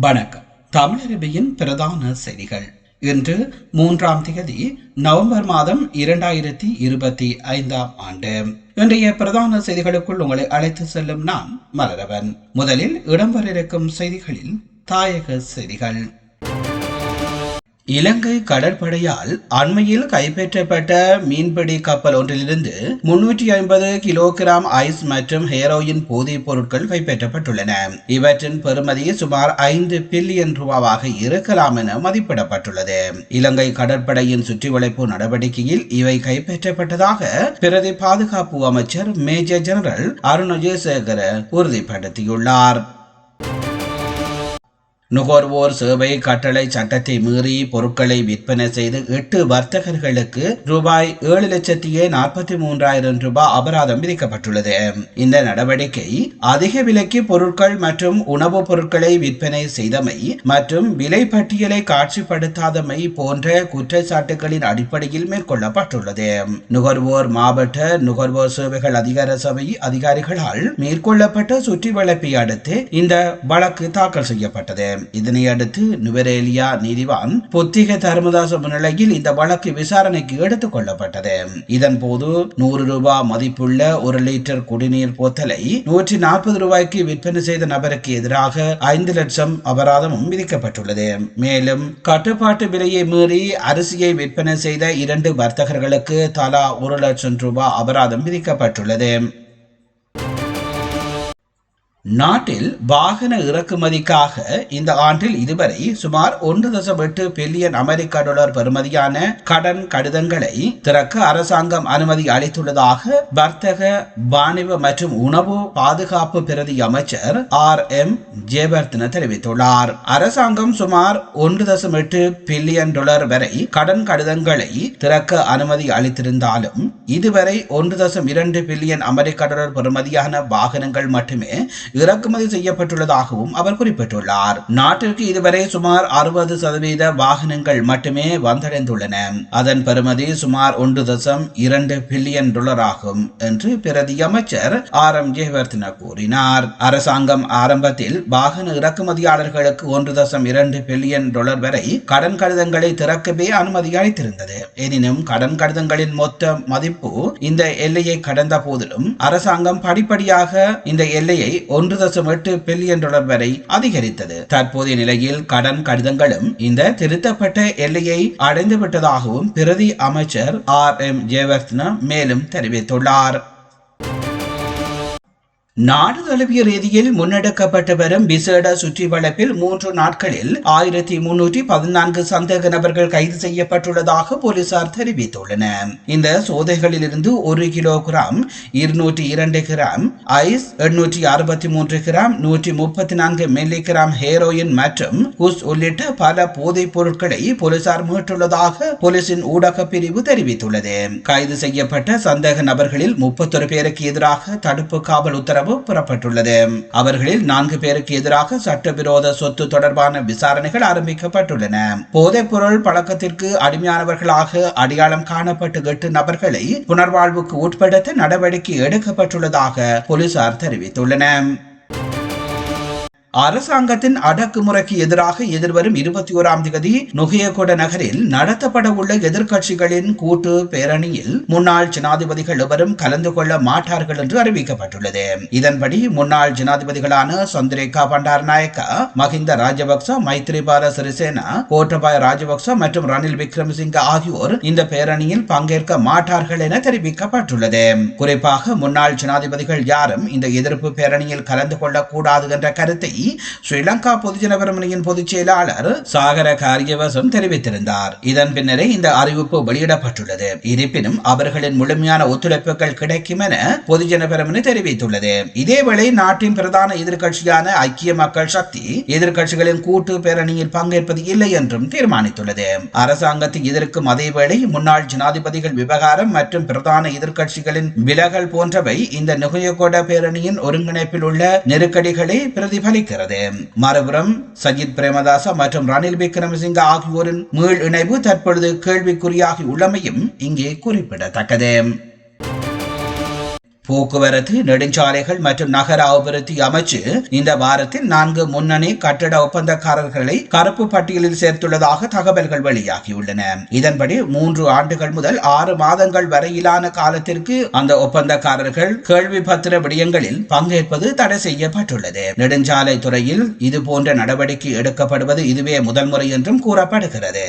வணக்கம். தமிழரபியின் பிரதான செய்திகள். இன்று மூன்றாம் தேதி நவம்பர் மாதம் இரண்டாயிரத்தி இருபத்தி ஐந்தாம் ஆண்டு. இன்றைய பிரதான செய்திகளுக்குள் உங்களை அழைத்து செல்லும் நான் மலரவன். முதலில் இடம்பெற இருக்கும் செய்திகளில் தாயக செய்திகள். இலங்கை கடற்படையால் அண்மையில் கைப்பற்றப்பட்ட மீன்பிடி கப்பல் ஒன்றிலிருந்து முன்னூற்றி ஐம்பது கிலோகிராம் ஐஸ் மற்றும் ஹேரோயின் போதைப் பொருட்கள் கைப்பற்றப்பட்டுள்ளன. இவற்றின் பெறுமதி சுமார் ஐந்து பில்லியன் ரூபாவாக இருக்கலாம் என மதிப்பிடப்பட்டுள்ளது. இலங்கை கடற்படையின் சுற்றிவளைப்பு நடவடிக்கையில் இவை கைப்பற்றப்பட்டதாக பிரதி பாதுகாப்பு அமைச்சர் மேஜர் ஜெனரல் அருண் விஜயசேகர உறுதிப்படுத்தியுள்ளார். நுகர்வோர் சேவை கட்டளை சட்டத்தை மீறி பொருட்களை விற்பனை செய்து எட்டு வர்த்தகர்களுக்கு ரூபாய் ஏழு லட்சத்தியே நாற்பத்தி மூன்றாயிரம் ரூபாய் அபராதம் விதிக்கப்பட்டுள்ளது. இந்த நடவடிக்கை அதிக விலைக்கு பொருட்கள் மற்றும் உணவுப் பொருட்களை விற்பனை செய்தமை மற்றும் விலை பட்டியலை காட்சிப்படுத்தாதமை போன்ற குற்றச்சாட்டுகளின் அடிப்படையில் மேற்கொள்ளப்பட்டுள்ளது. நுகர்வோர் மாவட்ட நுகர்வோர் சேவைகள் அதிகார சபை அதிகாரிகளால் மேற்கொள்ளப்பட்ட சுற்றி வளர்ப்பை அடுத்து இந்த வழக்கு தாக்கல் செய்யப்பட்டது. இதனை அடுத்து நுவரேலியா நீதிவான் புத்திக தர்மதாச முன்னிலையில் இந்த வழக்கு விசாரணைக்கு எடுத்துக் கொள்ளப்பட்டது. இதன் போது நூறு ரூபாய் மதிப்புள்ள ஒரு லிட்டர் குடிநீர் போத்தலை நூற்றி நாற்பது ரூபாய்க்கு விற்பனை செய்த நபருக்கு எதிராக ஐந்து லட்சம் அபராதமும் விதிக்கப்பட்டுள்ளது. மேலும் கட்டுப்பாட்டு விலையை மீறி அரிசியை விற்பனை செய்த இரண்டு வர்த்தகர்களுக்கு தலா ஒரு லட்சம் ரூபாய் அபராதம் விதிக்கப்பட்டுள்ளது. நாட்டில் வாகன இறக்குமதிக்காக இந்த ஆண்டில் இதுவரை சுமார் ஒன்று தசம் எட்டு பில்லியன் அமெரிக்க டாலர் பெறுமதியான கடன் கடிதங்களை திறக்க அரசாங்கம் அனுமதி அளித்துள்ளதாக வர்த்தக வாணிப மற்றும் உணவு பாதுகாப்பு பிரதி அமைச்சர் ஆர். எம். ஜெயவர்தன தெரிவித்துள்ளார். அரசாங்கம் சுமார் ஒன்று தசம் எட்டு பில்லியன் டாலர் வரை கடன் கடிதங்களை திறக்க அனுமதி அளித்திருந்தாலும் இதுவரை ஒன்று தசம் இரண்டு பில்லியன் அமெரிக்க டாலர் பெறுமதியான வாகனங்கள் மட்டுமே இறக்குமதி செய்யப்பட்டுள்ளதாகவும் அவர் குறிப்பிட்டுள்ளார். நாட்டிற்கு இதுவரை சுமார் அறுபது சதவீத வாகனங்கள் மட்டுமே வந்தடைந்துள்ளன. அதன் பெறுமதி சுமார் ஒன்று தசம் இரண்டு பில்லியன் டாலர் ஆகும் என்று பிரதி அமைச்சர் ஆர். எம். ஜெயவர்தன கூறினார். அரசாங்கம் ஆரம்பத்தில் வாகன இறக்குமதியாளர்களுக்கு ஒன்று தசம் இரண்டு பில்லியன் டாலர் வரை கடன் கடிதங்களை திறக்கவே அனுமதி அளித்திருந்தது. எனினும் கடன் கடிதங்களின் மொத்த மதிப்பு இந்த எல்லையை கடந்த போதிலும் அரசாங்கம் படிப்படியாக இந்த எல்லையை ஒன்று தசம் எட்டு பில்லியன் டாலர் வரை அதிகரித்தது. தற்போதைய நிலையில் கடன் கடிதங்களும் இந்த திருத்தப்பட்ட எல்லையை அடைந்துவிட்டதாகவும் பிரதி அமைச்சர் ஆர் எம் ஜெயவர்தன மேலும் தெரிவித்துள்ளார். நாடு தழுவிய ரீதியில் முன்னெடுக்கப்பட்டு வரும் விசேட சுற்றி வளர்ப்பில் மூன்று நாட்களில் ஆயிரத்தி முன்னூற்றி பதினான்கு சந்தேக நபர்கள் கைது செய்யப்பட்டுள்ளதாக போலீசார் தெரிவித்துள்ளனர். இந்த சோதைகளில் இருந்து ஒரு கிலோகிராம் இருநூற்றி இரண்டு கிராம் ஐஸ் எண்ணூற்றி அறுபத்தி மூன்று கிராம் நூற்றி முப்பத்தி நான்கு மில்லி கிராம் ஹேரோயின் மற்றும் குஸ் உள்ளிட்ட பல போதைப் பொருட்களை போலீசார் மீட்டுள்ளதாக போலீசின் ஊடக பிரிவு தெரிவித்துள்ளது. கைது செய்யப்பட்ட சந்தேக நபர்களில் முப்பத்தொரு பேருக்கு எதிராக தடுப்பு காவல் உத்தரவு உத்தரவு புறப்பட்டுள்ளது. அவர்களில் நான்கு பேருக்கு எதிராக சட்டவிரோத சொத்து தொடர்பான விசாரணைகள் ஆரம்பிக்கப்பட்டுள்ளன. போதைப் பொருள் பழக்கத்திற்கு அடிமையானவர்களாக அடையாளம் காணப்பட்டு எட்டு நபர்களை புனர்வாழ்வுக்கு உட்படுத்த நடவடிக்கை எடுக்கப்பட்டுள்ளதாக போலீசார் தெரிவித்துள்ளனர். அரசாங்கத்தின் அடக்குமுறைக்கு எதிராக எதிர்வரும் இருபத்தி ஓராம் தேதி நுகையகொட நகரில் நடத்தப்பட உள்ள எதிர்க்கட்சிகளின் கூட்டு பேரணியில் முன்னாள் ஜனாதிபதிகள் எவரும் கலந்து கொள்ள மாட்டார்கள் என்று அறிவிக்கப்பட்டுள்ளது. இதன்படி முன்னாள் ஜனாதிபதிகளான சந்திரேகா பண்டாரநாயக்கா மஹிந்த ராஜபக்ச மைத்ரிபால சிறிசேனா கோட்டபாய ராஜபக்ச மற்றும் ரணில் விக்ரமசிங்க ஆகியோர் இந்த பேரணியில் பங்கேற்க மாட்டார்கள் என தெரிவிக்கப்பட்டுள்ளது. குறிப்பாக முன்னாள் ஜனாதிபதிகள் யாரும் இந்த எதிர்ப்பு பேரணியில் கலந்து கொள்ளக்கூடாது என்ற கருத்தை ஸ்ரீலங்கா பொதுஜன பெரமுனையின் பொதுச் செயலாளர் சாகர காரியவசம் தெரிவித்திருந்தார். இதன் பின்னரே இந்த அறிவிப்பு வெளியிடப்பட்டுள்ளது. இருப்பினும் அவர்களின் முழுமையான ஒத்துழைப்புகள் கிடைக்கும் என பொதுஜன பெரமுனை தெரிவித்துள்ளது. இதேவேளை நாட்டின் பிரதான எதிர்க்கட்சியான ஐக்கிய மக்கள் சக்தி எதிர்க்கட்சிகளின் கூட்டு பேரணியில் பங்கேற்பது இல்லை என்றும் தீர்மானித்துள்ளது. அரசாங்கத்தை எதிர்க்கும் அதேவேளை முன்னாள் ஜனாதிபதிகள் விவகாரம் மற்றும் பிரதான எதிர்க்கட்சிகளின் விலகல் போன்றவை இந்த நுகையகோட பேரணியின் ஒருங்கிணைப்பில் உள்ள நெருக்கடிகளை பிரதிபலிக்க இருக்கிறது. மறுபுறம் சஜித் பிரேமதாச மற்றும் ரணில் விக்ரமசிங்க ஆகியோரின் மீள் இணைவு தற்பொழுது கேள்விக்குறியாகி உள்ளமையும் இங்கே குறிப்பிடத்தக்கது. போக்குவரத்து நெடுஞ்சாலைகள் மற்றும் நகர அபிவிருத்தி அமைச்சு இந்த வாரத்தில் நான்கு முன்னணி கட்டட ஒப்பந்தக்காரர்களை கருப்பு பட்டியலில் சேர்த்துள்ளதாக தகவல்கள் வெளியாகியுள்ளன. இதன்படி மூன்று ஆண்டுகள் முதல் ஆறு மாதங்கள் வரையிலான காலத்திற்கு அந்த ஒப்பந்தக்காரர்கள் கேள்வி பத்திர விடயங்களில் பங்கேற்பது தடை செய்யப்பட்டுள்ளது. நெடுஞ்சாலை துறையில் இது போன்ற நடவடிக்கை எடுக்கப்படுவது இதுவே முதல் முறை என்றும் கூறப்படுகிறது.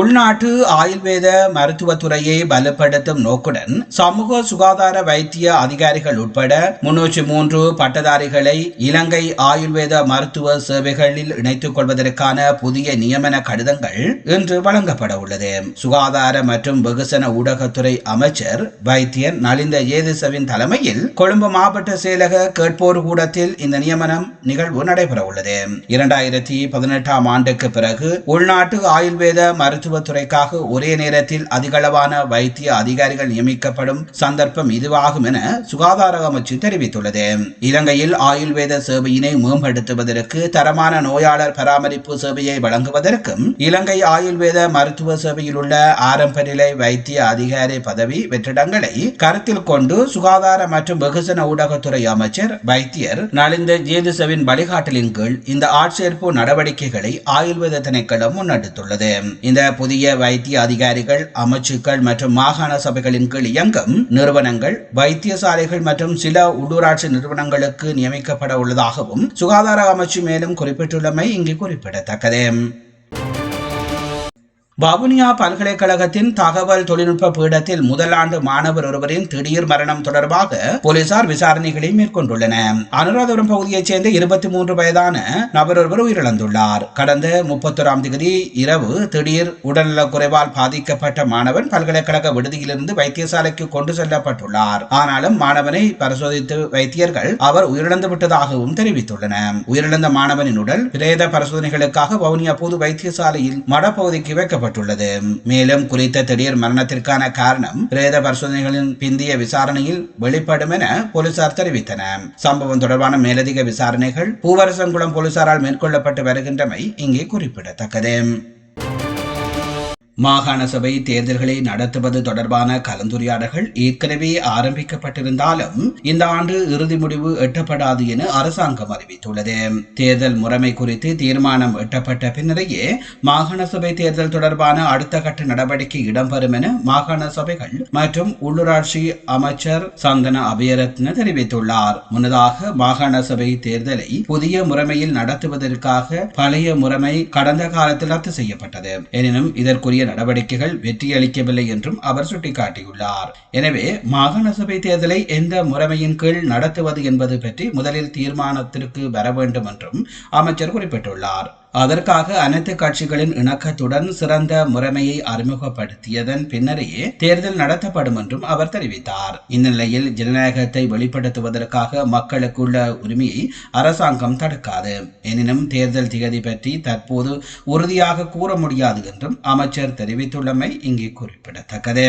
உள்நாட்டு ஆயுர்வேத மருத்துவத்துறையை பலப்படுத்தும் நோக்குடன் சமூக சுகாதார வைத்திய அதிகாரிகள் உட்பட முன்னூற்றி மூன்று பட்டதாரிகளை இலங்கை ஆயுர்வேத மருத்துவ சேவைகளில் இணைத்துக் கொள்வதற்கான புதிய நியமன கடிதங்கள் இன்று வழங்கப்பட உள்ளது. சுகாதார மற்றும் வெகுசன ஊடகத்துறை அமைச்சர் வைத்தியர் நலிந்த ஏதிசவின் தலைமையில் கொழும்பு மாவட்ட செயலக கேட்போர் கூடத்தில் இந்த நியமனம் நிகழ்வு நடைபெற உள்ளது. இரண்டாயிரத்தி பதினெட்டாம் ஆண்டுக்கு பிறகு உள்நாட்டு ஆயுர்வேத மருத்துவ மருத்துவத்துறைக்காக ஒரே நேரத்தில் அதிகளவான வைத்திய அதிகாரிகள் நியமிக்கப்படும் சந்தர்ப்பம் இதுவாகும் என சுகாதார அமைச்சு தெரிவித்துள்ளது. இலங்கையில் ஆயுர்வேத சேவையினை மேம்படுத்துவதற்கு தரமான நோயாளர் பராமரிப்பு சேவையை வழங்குவதற்கும் இலங்கை ஆயுர்வேத மருத்துவ சேவையில் உள்ள ஆரம்ப நிலை வைத்திய அதிகாரி பதவி வெற்றிடங்களை கருத்தில் கொண்டு சுகாதார மற்றும் வெகுசன ஊடகத்துறை அமைச்சர் வைத்தியர் நலிந்த ஜேதுசவின் வழிகாட்டலின் கீழ் இந்த ஆட்சேர்ப்பு நடவடிக்கைகளை ஆயுர்வேத திணைக்களம் முன்னெடுத்துள்ளது. இந்த புதிய வைத்திய அதிகாரிகள் அமைச்சுக்கள் மற்றும் மாகாண சபைகளின் கீழ் இயங்கும் நிறுவனங்கள் வைத்தியசாலைகள் மற்றும் சில உள்ளூராட்சி நிறுவனங்களுக்கு நியமிக்கப்பட உள்ளதாகவும் சுகாதார அமைச்சு மேலும் குறிப்பிட்டுள்ளமை இங்கு குறிப்பிடத்தக்கது. வவுனியா பல்கலைக்கழகத்தின் தகவல் தொழில்நுட்ப பீடத்தில் முதல் ஆண்டு மாணவர் ஒருவரின் திடீர் மரணம் தொடர்பாக போலீசார் விசாரணைகளை மேற்கொண்டுள்ளன அனுராதபுரம் பகுதியைச் சேர்ந்த இருபத்தி மூன்று வயதான நபர் ஒருவர் உயிரிழந்துள்ளார். கடந்த முப்பத்தொராம் தேதி இரவு திடீர் உடல்நலக் குறைவால் பாதிக்கப்பட்ட மாணவன் பல்கலைக்கழக விடுதியிலிருந்து வைத்தியசாலைக்கு கொண்டு செல்லப்பட்டுள்ளார். ஆனாலும் மாணவனை பரிசோதித்து வைத்தியர்கள் அவர் உயிரிழந்து விட்டதாகவும் தெரிவித்துள்ளனர் உயிரிழந்த மாணவனின் உடல் பிரேத பரிசோதனைகளுக்காக வவுனியா பொது வைத்தியசாலையில் மடப்பகுதிக்கு வைக்கப்பட்டது தெரிவிக்கப்பட்டுள்ளது மேலும் குறித்த திடீர் மரணத்திற்கான காரணம் பிரேத பரிசோதனைகளின் பிந்திய விசாரணையில் வெளிப்படும் என போலீசார் தெரிவித்தனர். சம்பவம் தொடர்பான மேலதிக விசாரணைகள் பூவரசங்குளம் போலீசாரால் மேற்கொள்ளப்பட்டு வருகின்றமை இங்கே குறிப்பிடத்தக்கது. மாகாண சபை தேர்தல்களை நடத்துவது தொடர்பான கலந்துரையாடல்கள் ஏற்கனவே ஆரம்பிக்கப்பட்டிருந்தாலும் இந்த ஆண்டு இறுதி முடிவு எட்டப்படாது என அரசாங்கம் அறிவித்துள்ளது. தேர்தல் முறைமை குறித்து தீர்மானம் எட்டப்பட்ட பின்னரையே மாகாண சபை தேர்தல் தொடர்பான அடுத்த கட்ட நடவடிக்கை இடம்பெறும் என மாகாண சபைகள் மற்றும் உள்ளூராட்சி அமைச்சர் சந்தன அபயரத்ன தெரிவித்துள்ளார். முன்னதாக மாகாண சபை தேர்தலை புதிய முறைமையில் நடத்துவதற்காக பழைய முறைமை கடந்த காலத்தில் ரத்து செய்யப்பட்டது. எனினும் இதற்குரிய நடவடிக்கைகள் வெற்றியளிக்கவில்லை என்றும் அவர் சுட்டிக்காட்டியுள்ளார். எனவே மாகாண சபை தேர்தலை எந்த முறைமையின் கீழ் நடத்துவது என்பது பற்றி முதலில் தீர்மானத்திற்கு வர வேண்டும் என்றும் அமைச்சர் குறிப்பிட்டுள்ளார். அதற்காக அனைத்து கட்சிகளின் இணக்கத்துடன் சிறந்த முறைமையை அறிமுகப்படுத்தியதன் பின்னரே தேர்தல் நடத்தப்படும் என்றும் அவர் தெரிவித்தார். இந்நிலையில் ஜனநாயகத்தை வெளிப்படுத்துவதற்காக மக்களுக்குள்ள உரிமையை அரசாங்கம் தடுக்காது. எனினும் தேர்தல் திகதி பற்றி தற்போது உறுதியாக கூற முடியாது என்றும் அமைச்சர் தெரிவித்துள்ளமை இங்கே குறிப்பிடத்தக்கது.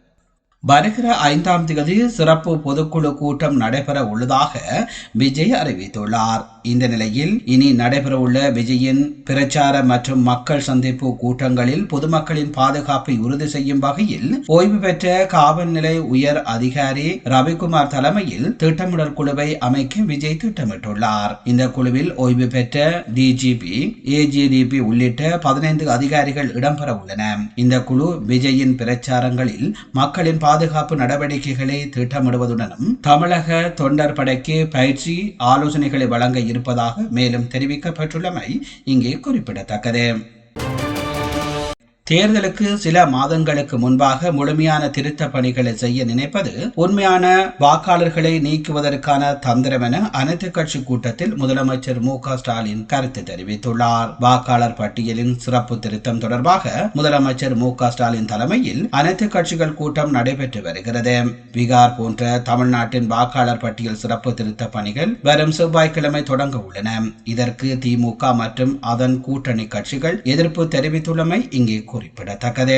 வருகிற ஐந்தாம் தேதி சிறப்பு பொதுக்குழு கூட்டம் நடைபெற உள்ளதாக விஜய் அறிவித்துள்ளார். இந்த நிலையில் இனி நடைபெறவுள்ள விஜயின் பிரச்சார மற்றும் மக்கள் சந்திப்பு கூட்டங்களில் பொதுமக்களின் பாதுகாப்பை உறுதி செய்யும் வகையில் ஓய்வு பெற்ற காவல் நிலை உயர் அதிகாரி ரவிக்குமார் தலைமையில் திட்டமிடல் குழுவை அமைக்க விஜய் திட்டமிட்டுள்ளார். இந்த குழுவில் ஓய்வு பெற்ற டிஜிபி ஏஜிடிபி உள்ளிட்ட பதினைந்து அதிகாரிகள் இடம்பெற உள்ளன. இந்த குழு விஜயின் பிரச்சாரங்களில் மக்களின் பாதுகாப்பு நடவடிக்கைகளை திட்டமிடுவதுடனும் தமிழக தொண்டர் படைக்கு பயிற்சி ஆலோசனைகளை வழங்க இருப்பதாக மேலும் தெரிவிக்கப்பட்டுள்ளமை இங்கே குறிப்பிடத்தக்கது. தேர்தலுக்கு சில மாதங்களுக்கு முன்பாக முழுமையான திருத்த பணிகளை செய்ய நினைப்பது உண்மையான வாக்காளர்களை நீக்குவதற்கான தந்திரம் என அனைத்து கட்சி கூட்டத்தில் முதலமைச்சர் மு ஸ்டாலின் கருத்து தெரிவித்துள்ளார். வாக்காளர் பட்டியலின் சிறப்பு திருத்தம் தொடர்பாக முதலமைச்சர் மு ஸ்டாலின் தலைமையில் அனைத்து கட்சிகள் கூட்டம் நடைபெற்று வருகிறது. பீகார் போன்ற தமிழ்நாட்டின் வாக்காளர் பட்டியல் சிறப்பு திருத்த பணிகள் வரும் செவ்வாய்க்கிழமை தொடங்க உள்ளன. இதற்கு திமுக மற்றும் அதன் கூட்டணி கட்சிகள் எதிர்ப்பு தெரிவித்துள்ளமை இங்கே குறிப்பிடத்தக்கது.